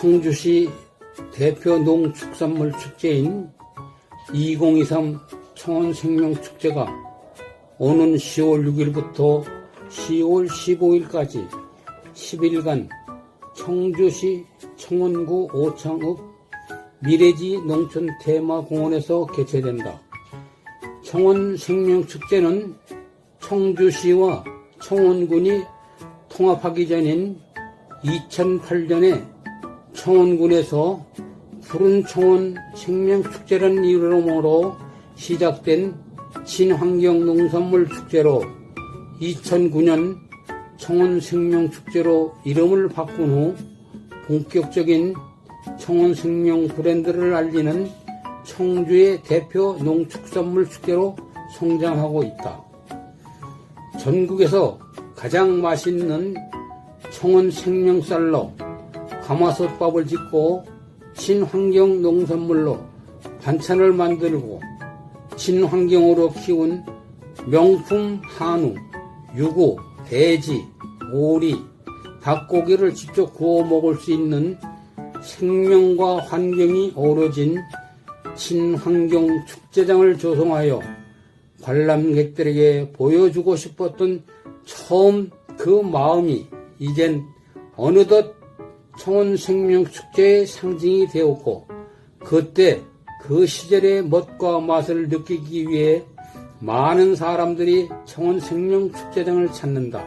청주시 대표 농축산물 축제인 2023 청원생명축제가 오는 10월 6일부터 10월 15일까지 10일간 청주시 청원구 오창읍 미래지 농촌 테마공원에서 개최된다. 청원생명축제는 청주시와 청원군이 통합하기 전인 2008년에 청원군에서 푸른 청원 생명축제라는 이름으로 시작된 친환경 농산물 축제로 2009년 청원 생명축제로 이름을 바꾼 후 본격적인 청원 생명 브랜드를 알리는 청주의 대표 농축산물 축제로 성장하고 있다. 전국에서 가장 맛있는 청원 생명쌀로 가마솥밥을 짓고 친환경 농산물로 반찬을 만들고 친환경으로 키운 명품 한우, 유고, 돼지, 오리, 닭고기를 직접 구워 먹을 수 있는 생명과 환경이 어우러진 친환경 축제장을 조성하여 관람객들에게 보여주고 싶었던 처음 그 마음이 이젠 어느덧 청원 생명축제의 상징이 되었고 그때 그 시절의 멋과 맛을 느끼기 위해 많은 사람들이 청원 생명축제장을 찾는다.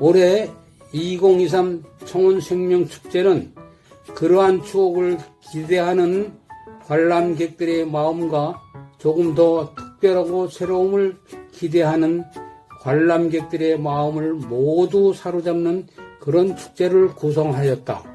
올해 2023 청원 생명축제는 그러한 추억을 기대하는 관람객들의 마음과 조금 더 특별하고 새로움을 기대하는 관람객들의 마음을 모두 사로잡는 그런 축제를 구성하였다.